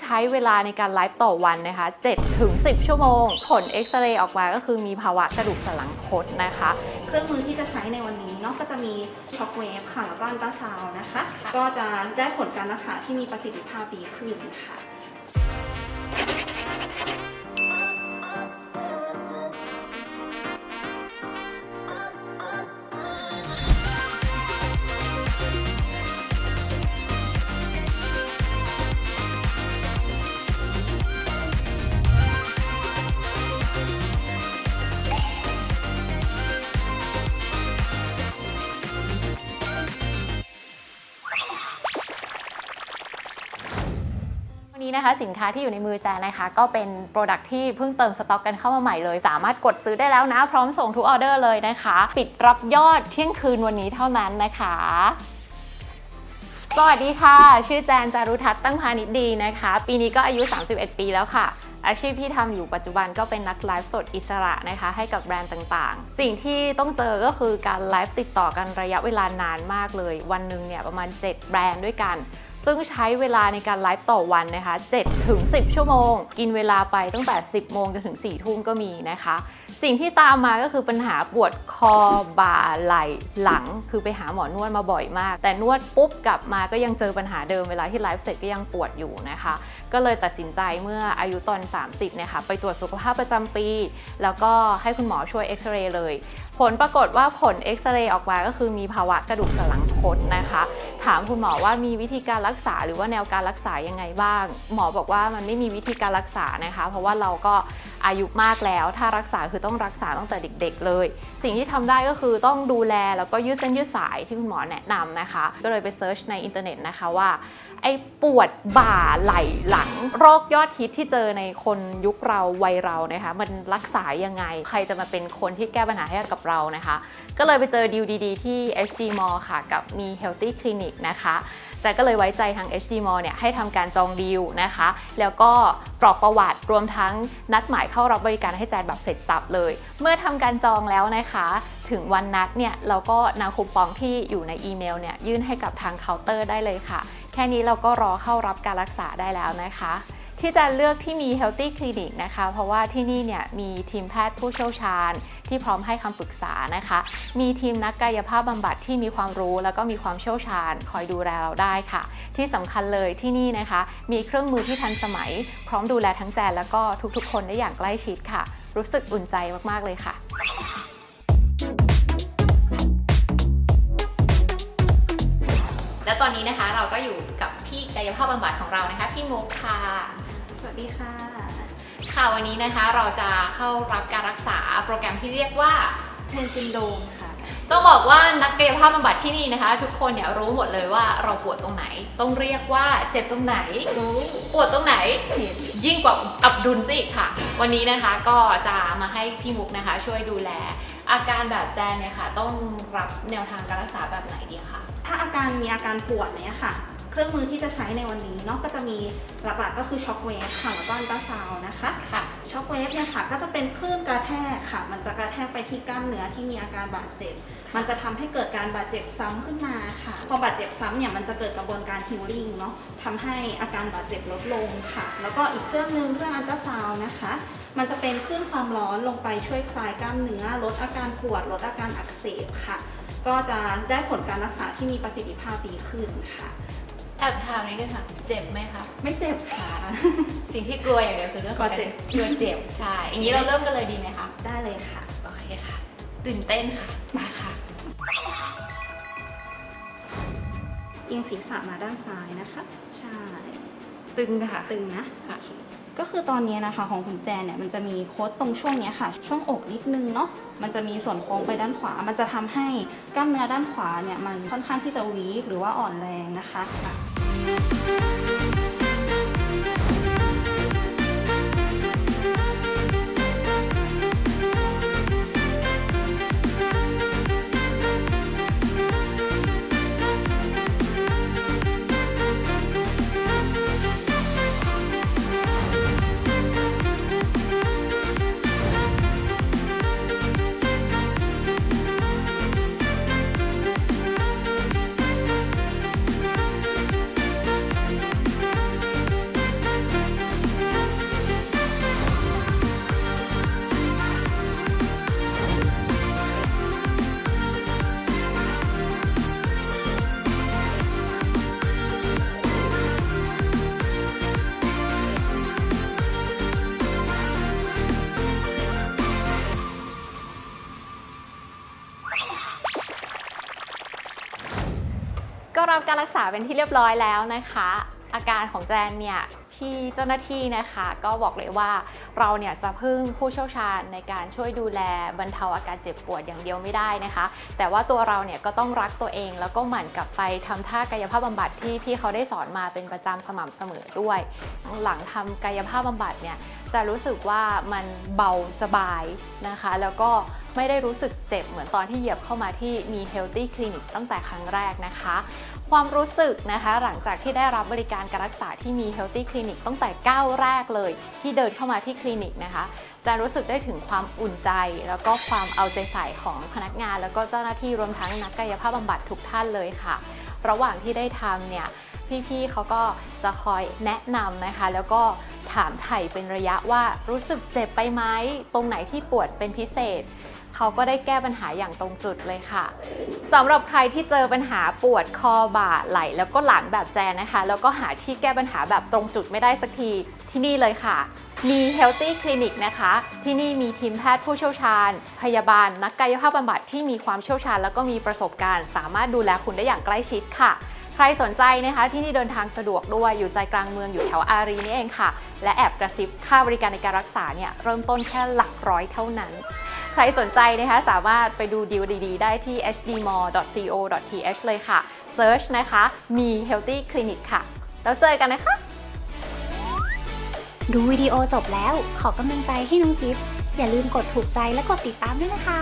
ใช้เวลาในการไลฟ์ต่อวันนะคะ7ถึง10 ชั่วโมง ผลเอ็กซเรย์ออกมาก็คือมีภาวะกระดูกสันหลังคดนะคะ เครื่องมือที่จะใช้ในวันนี้เนาะก็จะมีช็อคเวฟค่ะแล้วก็อันตราซาวนะคะ ก็จะได้ผลการรักษาที่มีประสิทธิภาพดีขึ้นค่ะ นี้นะคะสินค้าที่อยู่ในมือแจนนะคะ ก็เป็นโปรดักที่เพิ่งเติมสต็อกกันเข้ามาใหม่เลย สามารถกดซื้อได้แล้วนะ พร้อมส่งทุกออเดอร์เลยนะคะ ปิดรับยอดเที่ยงคืนวันนี้เท่านั้นนะคะสวัสดีค่ะ ชื่อแจนจารุทัศน์ตั้งพาณิชย์ดีนะคะ ปีนี้ก็อายุ 31 ปีแล้วค่ะ อาชีพที่ทำอยู่ปัจจุบันก็เป็นนักไลฟ์สดอิสระนะคะ ให้กับแบรนด์ต่างๆ สิ่งที่ต้องเจอก็คือการไลฟ์ติดต่อกันระยะเวลานานมากเลย วันหนึ่งเนี่ยประมาณ 7 แบรนด์ด้วยกัน ซึ่งใช้เวลาในการไลฟ์ต่อวันนะคะ7ถึง10 ชั่วโมง กินเวลาไปตั้งแต่ 10 โมงจนถึง 4 ทุ่มก็มีนะคะ สิ่งที่ตามมาก็คือปัญหาปวดคอบ่าไหล่หลัง คือไปหาหมอนวดมาบ่อยมาก แต่นวดปุ๊บกลับมาก็ยังเจอปัญหาเดิมเวลาที่ไลฟ์เสร็จก็ยังปวดอยู่นะคะ ก็เลยตัดสินใจเมื่ออายุตอน 30เนี่ยค่ะไปตรวจสุขภาพประจำปี แล้วก็ให้คุณหมอช่วยเอ็กซเรย์เลย ผลปรากฏว่าผลเอ็กซเรย์ออกมาก็คือมีภาวะกระดูกสันหลังคตนะคะ ถามคุณหมอว่ามีวิธีการรักษาหรือว่าแนวการรักษายังไงบ้าง หมอบอกว่ามันไม่มีวิธีการรักษานะคะ เพราะว่าเราก็อายุมากแล้ว ถ้ารักษาคือต้องรักษาตั้งแต่เด็ก ๆ เลย สิ่งที่ทำได้ก็คือต้องดูแลแล้วก็ยืดเส้นยืดสายที่คุณหมอแนะนำนะคะ ก็เลยไปเซิร์ชในอินเทอร์เน็ตนะคะว่า ไอ้ปวดบ่าไหล่หลัง โรคยอดฮิตที่เจอในคนยุคเราวัยเรานะคะ มันรักษายังไง ใครจะมาเป็นคนที่แก้ปัญหาให้กับเรานะคะ ก็เลยไปเจอดีลดีๆที่ HD Mall ค่ะ กับมี Healthy Clinic นะคะแต่ก็เลยไว้ใจทาง HD Mall เนี่ยให้ทำการจองดีลนะคะ แล้วก็กรอกประวัติรวมทั้งนัดหมายเข้ารับบริการให้แจนแบบเสร็จสับเลย เมื่อทำการจองแล้วนะคะ ถึงวันนัดเนี่ยเราก็นำคูปองที่อยู่ในอีเมลเนี่ยยื่นให้กับทางเคาน์เตอร์ได้เลยค่ะ ค่นี้เราก็รอเข้ารับการรักษาได้แล้วนะคะ ที่จะเลือกที่มี Healthy Clinic นะคะ เพราะว่าที่นี่เนี่ยมีทีมแพทย์ผู้เชี่ยวชาญ ที่พร้อมให้คำปรึกษานะคะ มีทีมนักกายภาพบำบัดที่มีความรู้ แล้วก็มีความเชี่ยวชาญ คอยดูแลเราได้ค่ะ ที่สำคัญเลยที่นี่นะคะ มีเครื่องมือที่ทันสมัย พร้อมดูแลทั้งแจนแล้วก็ทุกๆ คนได้อย่างใกล้ชิดค่ะ รู้สึกอุ่นใจมากๆเลยค่ะ นนี้นะคะ เราก็อยู่กับพี่กายภาพบำบัดของเรานะคะ พี่มุกค่ะ สวัสดีค่ะ ค่ะวันนี้นะคะเราจะเข้ารับการรักษาโปรแกรมที่เรียกว่าเพนซินโดมค่ะ ต้องบอกว่านักกายภาพบำบัดที่นี่นะคะ ทุกคนเนี่ยรู้หมดเลยว่าเราปวดตรงไหน ต้องเรียกว่าเจ็บตรงไหนปวดตรงไหน ยิ่งกว่าอับดุลซะอีกค่ะ วันนี้นะคะก็จะมาให้พี่มุกนะคะ ช่วยดูแล อาการแบบแจนเนี่ยค่ะ ต้องรับแนวทางการรักษาแบบไหนดีคะถ้าอาการมีอาการปวดเนี้ยค่ะ เครื่องมือที่จะใช้ในวันนี้เนาะก็จะมีหลักๆก็คือช็อคเวฟค่ะแล้วก็อันตราซาวน์นะคะค่ะช็อคเวฟเนี่ยค่ะก็จะเป็นคลื่นกระแทกค่ะ มันจะกระแทกไปที่กล้ามเนื้อที่มีอาการบาดเจ็บ มันจะทำให้เกิดการบาดเจ็บซ้ำขึ้นมาค่ะ พอบาดเจ็บซ้ำเนี่ยมันจะเกิดกระบวนการฮิลลิ่งเนาะทำให้อาการบาดเจ็บลดลงค่ะ แล้วก็อีกเครื่องหนึงเครื่องอันตราซาวน์นะคะ มันจะเป็นคลื่นความร้อนลงไปช่วยคลายกล้ามเนื้อ ลดอาการปวด ลดอาการอักเสบค่ะ ก็จะได้ผลการรักษาที่มีประสิทธิภาพดีขึ้นค่ะแอบถามนิดนึงค่ะ เจ็บไหมคะไม่เจ็บค่ะ สิ่งที่กลัวอย่างเดียวคือเรื่องของกลัวเจ็บ กลัวเจ็บใช่อย่างนี้เราเริ่มกันเลยดีไหมคะได้เลยค่ะ โอเคค่ะ ตื่นเต้นค่ะมาค่ะ เอียงศีรษะมาด้านซ้ายนะคะ ใช่ ตึงค่ะ ตึงนะ ค่ะ โอเค ก็คือตอนนี้นะคะของคุณแจนเนี่ยมันจะมีโค้ดตรงช่วงนี้ค่ะ ช่วงอกนิดนึงเนาะมันจะมีส่วนโค้งไปด้านขวา มันจะทำให้กล้ามเนื้อด้านขวาเนี่ยมันค่อนข้างที่จะวีกหรือว่าอ่อนแรงนะคะ การรักษาเป็นที่เรียบร้อยแล้วนะคะ อาการของแจนเนี่ยพี่เจ้าหน้าที่นะคะก็บอกเลยว่าเราเนี่ยจะพึ่งผู้เชี่ยวชาญในการช่วยดูแลบรรเทาอาการเจ็บปวดอย่างเดียวไม่ได้นะคะ แต่ว่าตัวเราเนี่ยก็ต้องรักตัวเอง แล้วก็หมั่นกลับไปทำท่ากายภาพบำบัดที่พี่เขาได้สอนมาเป็นประจำสม่ำเสมอด้วย หลังทำกายภาพบำบัดเนี่ยจะรู้สึกว่ามันเบาสบายนะคะ แล้วก็ ไม่ได้รู้สึกเจ็บเหมือนตอนที่เหยียบเข้ามาที่มี Healthy Clinic ตั้งแต่ครั้งแรกนะคะ ความรู้สึกนะคะหลังจากที่ได้รับบริการการรักษาที่มี Healthy Clinic ตั้งแต่ก้าวแรกเลย ที่เดินเข้ามาที่คลินิกนะคะจะรู้สึกได้ถึงความอุ่นใจ แล้วก็ความเอาใจใส่ของพนักงาน แล้วก็เจ้าหน้าที่รวมทั้งนักกายภาพบำบัดทุกท่านเลยค่ะ ระหว่างที่ได้ทำเนี่ยพี่ๆเขาก็จะคอยแนะนำนะคะ แล้วก็ถามไถ่เป็นระยะว่ารู้สึกเจ็บไปไหมตรงไหนที่ปวดเป็นพิเศษ เขาก็ได้แก้ปัญหาอย่างตรงจุดเลยค่ะสำหรับใครที่เจอปัญหาปวดคอบ่าไหล่แล้วก็หลังแบบแจนนะคะ แล้วก็หาที่แก้ปัญหาแบบตรงจุดไม่ได้สักทีที่นี่เลยค่ะ มี Healthy Clinic นะคะ ที่นี่มีทีมแพทย์ผู้เชี่ยวชาญ พยาบาล นักกายภาพบำบัดที่มีความเชี่ยวชาญ แล้วก็มีประสบการณ์ สามารถดูแลคุณได้อย่างใกล้ชิดค่ะใครสนใจนะคะที่นี่เดินทางสะดวกด้วยอยู่ใจกลางเมืองอยู่แถวอารีนี่เองค่ะ และแอบกระซิบค่าบริการในการรักษาเนี่ยเริ่มต้นแค่หลักร้อยเท่านั้น รสนใจนะคะสามารถไปดูดีลดีๆ ได้ที่ hdmall.co.th เลยค่ะ Search นะคะ มี Healthy Clinic ค่ะ แล้วเจอกันนะคะ ดูวิดีโอจบแล้วขอกำลังใจให้น้องจิ๊บอย่าลืมกดถูกใจและกดติดตามด้วยนะคะ